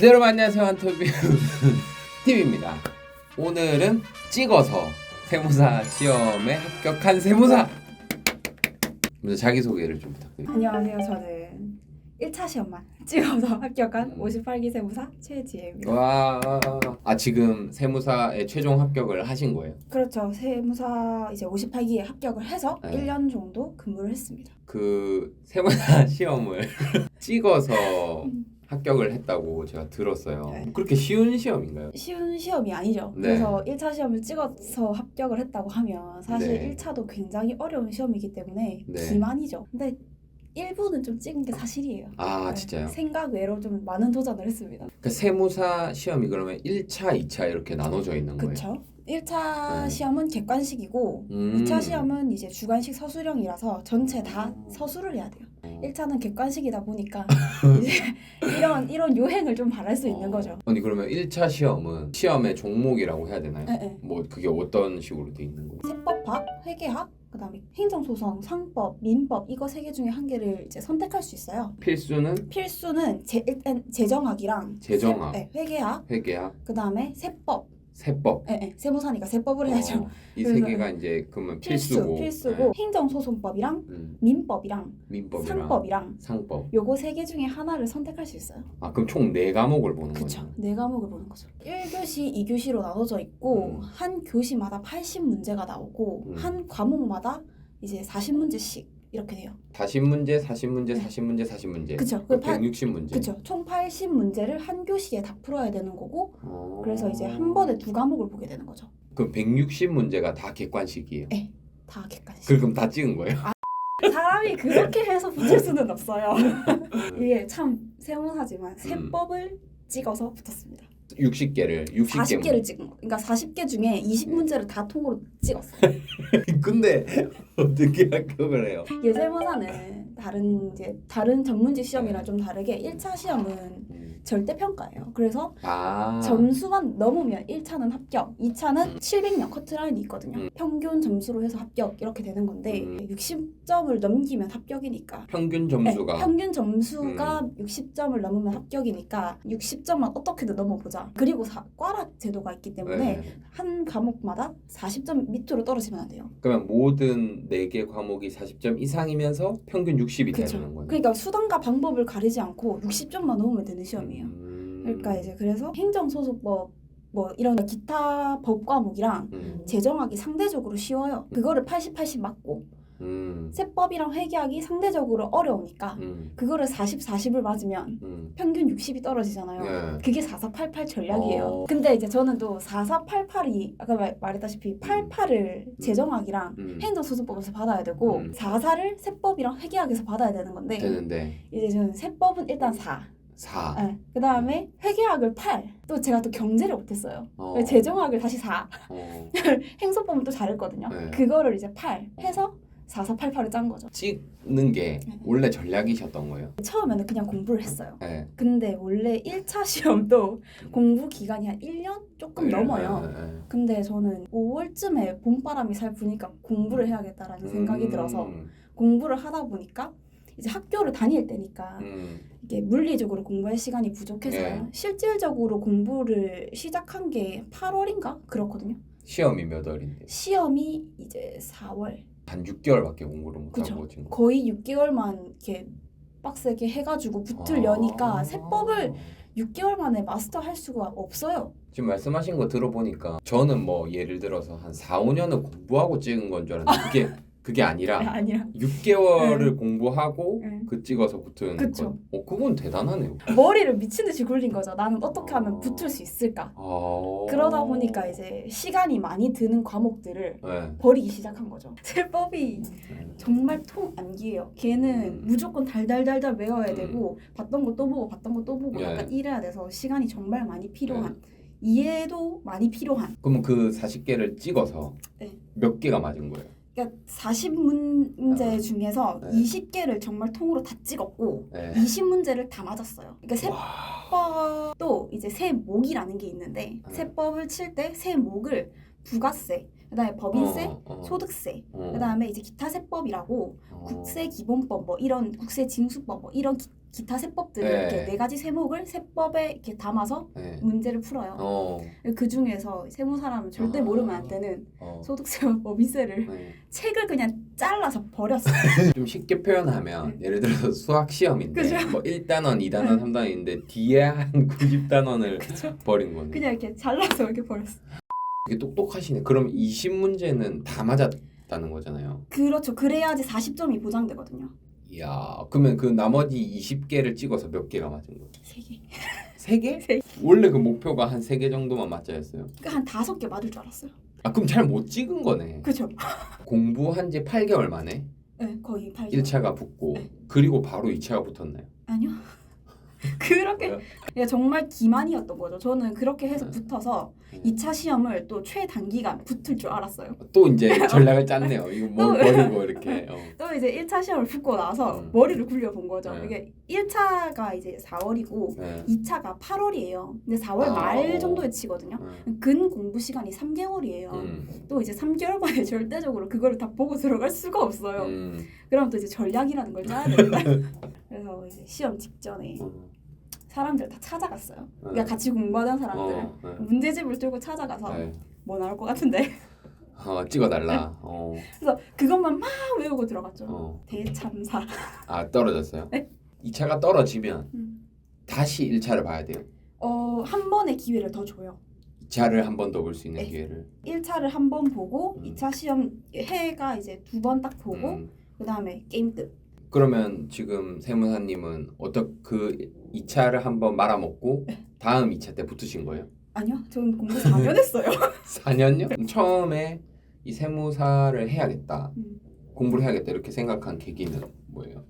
네, 여러분 안녕하세요 한토비 팀입니다. 오늘은 찍어서 세무사 시험에 합격한 세무사. 먼저 자기 소개를 좀 부탁드립니다. 안녕하세요. 저는 1차 시험만 찍어서 합격한 음. 58기 세무사 최지혜입니다. 와, 아 지금 세무사에 최종 합격을 하신 거예요? 그렇죠. 세무사 이제 58기에 합격을 해서 네. 1년 정도 근무를 했습니다. 그 세무사 시험을 찍어서 합격을 했다고 제가 들었어요. 네. 그렇게 쉬운 시험인가요? 쉬운 시험이 아니죠. 네. 그래서 1차 시험을 찍어서 합격을 했다고 하면 사실 네. 1차도 굉장히 어려운 시험이기 때문에 네. 기만이죠. 근데 일부는 좀 찍은 게 사실이에요. 아 네. 진짜요? 생각 외로 좀 많은 도전을 했습니다. 그 세무사 시험이 그러면 1차, 2차 이렇게 나눠져 있는 거예요? 그렇죠. 1차 네. 시험은 객관식이고 음. 2차 시험은 이제 주관식 서술형이라서 전체 다 음. 서술을 해야 돼요. 어. 1차는 객관식이다 보니까 이제 이런 이런 요행을 좀 바랄 수 있는 어. 거죠. 아니 그러면 1차 시험은 시험의 종목이라고 해야 되나요? 네, 네. 뭐 그게 어떤 식으로 돼 있는 거예요? 세법학, 회계학, 그다음에 행정소송, 상법, 민법 이거 세 개 중에 한 개를 이제 선택할 수 있어요. 필수는 필수는 제, 일단 재정학이랑 재정학. 세, 네, 회계학, 회계학, 그다음에 세법, 세법. 네, 네, 세무사니까 세법을 해야죠. 어, 이세 그래서 개가 이제 그러면 필수, 필수고. 필수고 네. 행정소송법이랑 음, 민법이랑 민법이랑 상법이랑 상법. 요거 세 개 중에 하나를 선택할 수 있어요. 아 그럼 총 네 과목을 보는 그쵸. 거죠? 네 과목을 보는 거죠. 1교시, 2교시로 나눠져 있고 음. 한 교시마다 80문제가 나오고 음. 한 과목마다 이제 40문제씩 이렇게 돼요. 40문제, 40문제, 네. 40문제, 40문제. 그쵸. 그그 팔- 160문제. 그쵸. 총 80문제를 한 교시에 다 풀어야 되는 거고 어... 그래서 이제 한 번에 두 과목을 보게 되는 거죠. 그럼 160문제가 다 객관식이에요. 네. 다 객관식. 그럼 다 찍은 거예요? 사람이 그렇게 해서 붙을 수는 없어요. 이게 참 세무사지만 세법을 찍어서 붙었습니다. 60개를 60개. 40개를 찍은 거. 그러니까 40개 중에 20문제를 다 통으로 찍었어. 근데 어떻게 합격을 해요? 예세무사는 다른 이제 다른 전문직 시험이랑 좀 다르게 1차 시험은 음. 절대 평가예요. 그래서 아. 점수만 넘으면 1차는 합격, 2차는 음. 700명 커트라인이 있거든요. 음. 평균 점수로 해서 합격 이렇게 되는 건데 음. 60점을 넘기면 합격이니까. 평균 네, 점수가 음. 평균 점수가 60점을 넘으면 합격이니까 60점만 어떻게든 넘어보자. 그리고 사, 꽈락 제도가 있기 때문에 네. 한 과목마다 40점 밑으로 떨어지면 안 돼요. 그러면 모든 4개 과목이 40점 이상이면서 평균 60이 그쵸. 되는 거예요. 그러니까 수단과 방법을 가리지 않고 60점만 넘으면 되는 시험이 에요. 음. 그러니까 이제 그래서 행정소송법 뭐 이런 기타 법 과목이랑 음. 재정학이 상대적으로 쉬워요. 그거를 80, 80 맞고 음. 세법이랑 회계학이 상대적으로 어려우니까 음. 그거를 40, 40을 맞으면 음. 평균 60이 떨어지잖아요. 네. 그게 4488 전략이에요. 어. 근데 이제 저는 또 4488이 아까 말, 말했다시피 88을 재정학이랑 음. 행정소송법에서 받아야 되고 음. 44를 세법이랑 회계학에서 받아야 되는 건데 되는데 이제 저는 세법은 일단 4. 4. 네. 그 다음에 회계학을 8. 또 제가 또 경제를 못했어요. 어. 재정학을 다시 4. 어. 행소법은 또 잘했거든요. 네. 그거를 이제 8 해서 4488을 짠 거죠. 찍는 게 네. 원래 전략이셨던 거예요. 처음에는 그냥 공부를 했어요. 네. 근데 원래 1차 시험도 공부 기간이 한 1년 조금 넘어요. 네, 네. 근데 저는 5월쯤에 봄바람이 살 부니까 공부를 해야겠다라는 생각이 음. 들어서 공부를 하다 보니까 이제 학교를 다닐 때니까 음. 이게 물리적으로 공부할 시간이 부족해서 네. 실질적으로 공부를 시작한 게 8월인가 그렇거든요. 시험이 몇 월인데 시험이 이제 4월 한 6개월밖에 공부를 못 그쵸. 하고 지금. 거의 6개월만 이렇게 빡세게 해가지고 붙으려니까 아. 세법을 6개월 만에 마스터 할 수가 없어요. 지금 말씀하신 거 들어보니까 저는 뭐 예를 들어서 한 4, 5년을 공부하고 찍은 건 줄 알았는데 그게 그게 아니라 아니라 6개월을 공부하고 네. 그 찍어서 붙은 그쵸. 건. 어 그건 대단하네요. 머리를 미친 듯이 굴린 거죠. 나는 어떻게 하면 아. 붙을 수 있을까? 아. 그러다 보니까 이제 시간이 많이 드는 과목들을 네. 버리기 시작한 거죠. 세법이 정말 통 암기예요. 걔는 음. 무조건 달달달달 외워야 음. 되고 봤던 거 또 보고 봤던 거 또 보고 네. 약간 이래야 돼서 시간이 정말 많이 필요한 이해도 많이 필요한 그러면 그 40개를 찍어서 네. 몇 개가 맞은 거예요? 그러니까 40문제 아. 중에서 네. 20개를 정말 통으로 다 찍었고 네. 20문제를 다 맞았어요. 그러니까 와. 세법도 이제 세목이라는 게 있는데 네. 세법을 칠 때 세목을 부가세, 그다음에 법인세, 어, 어. 소득세, 어. 그다음에 이제 기타 세법이라고 어. 국세 기본법 뭐 이런 국세 징수법 뭐 이런 기, 기타 세법들 네. 이렇게 네 가지 세목을 세법에 이렇게 담아서 네. 문제를 풀어요. 어. 그 중에서 세무 사람은 절대 아. 모르면 안 되는 어. 소득세와 법인세를 네. 책을 그냥 잘라서 버렸어요. 좀 쉽게 표현하면 예를 들어서 수학 시험인데 네. 그죠. 뭐 1단원, 2단원, 90단원인데 뒤에 한 90단원을 그죠? 버린 거네. 그냥 이렇게 잘라서 이렇게 버렸어. 되게 똑똑하시네. 그럼 20문제는 다 맞았다는 거잖아요. 그렇죠. 그래야지 40점이 보장되거든요. 이야, 그러면 그 나머지 20개를 찍어서 몇 개가 맞은 거예요? 세 개. 세 개? 세 원래 그 목표가 한 세 개 정도만 맞자였어요. 그러니까 한 다섯 개 맞을 줄 알았어요. 아, 그럼 잘 못 찍은 거네. 그죠? 공부한 지 8개월 만에 네, 거의 8개. 1차가 붙고 네. 그리고 바로 2차가 붙었나요? 아니요. 그렇게 왜요? 그냥 정말 기만이었던 거죠. 저는 그렇게 해서 네. 붙어서 음. 2차 시험을 또 최단기간 붙을 줄 알았어요. 또 이제 전략을 짰네요. 이거 뭘 또- 버리고 이렇게. 어. 또 이제 1차 시험을 붙고 나서 음. 머리를 굴려 본 거죠. 네. 이게 1차가 이제 4월이고 네. 2차가 8월이에요. 근데 4월 아, 말 어. 정도에 치거든요. 음. 근 공부 시간이 3개월이에요. 음. 또 이제 3개월 만에 절대적으로 그거를 다 보고 들어갈 수가 없어요. 음. 그럼 또 이제 전략이라는 걸 짜야 됩니다. 그래서 이제 시험 직전에 음. 사람들 다 찾아갔어요. 네. 그러니까 같이 공부하던 사람들 어, 네. 문제집을 들고 찾아가서 네. 뭐 나올 것 같은데 어, 찍어달라. 어. 그래서 그것만 막 외우고 들어갔죠. 어. 대참사. 아 떨어졌어요? 네. 2차가 떨어지면 음. 다시 1차를 봐야 돼요. 어, 한 번의 기회를 더 줘요. 2차를 한 번 더 볼 수 있는 네. 기회를. 1차를 한 번 보고 음. 2차 시험 해가 이제 두 번 딱 보고 음. 그다음에 게임 끝. 그러면 지금 세무사님은 어떤 그 2차를 한번 말아먹고 네. 다음 2차 때 붙으신 거예요? 아니요. 저는 공부 4년 했어요. 4년요? 처음에 이 세무사를 해야겠다. 음. 공부를 해야겠다 이렇게 생각한 계기는 뭐예요?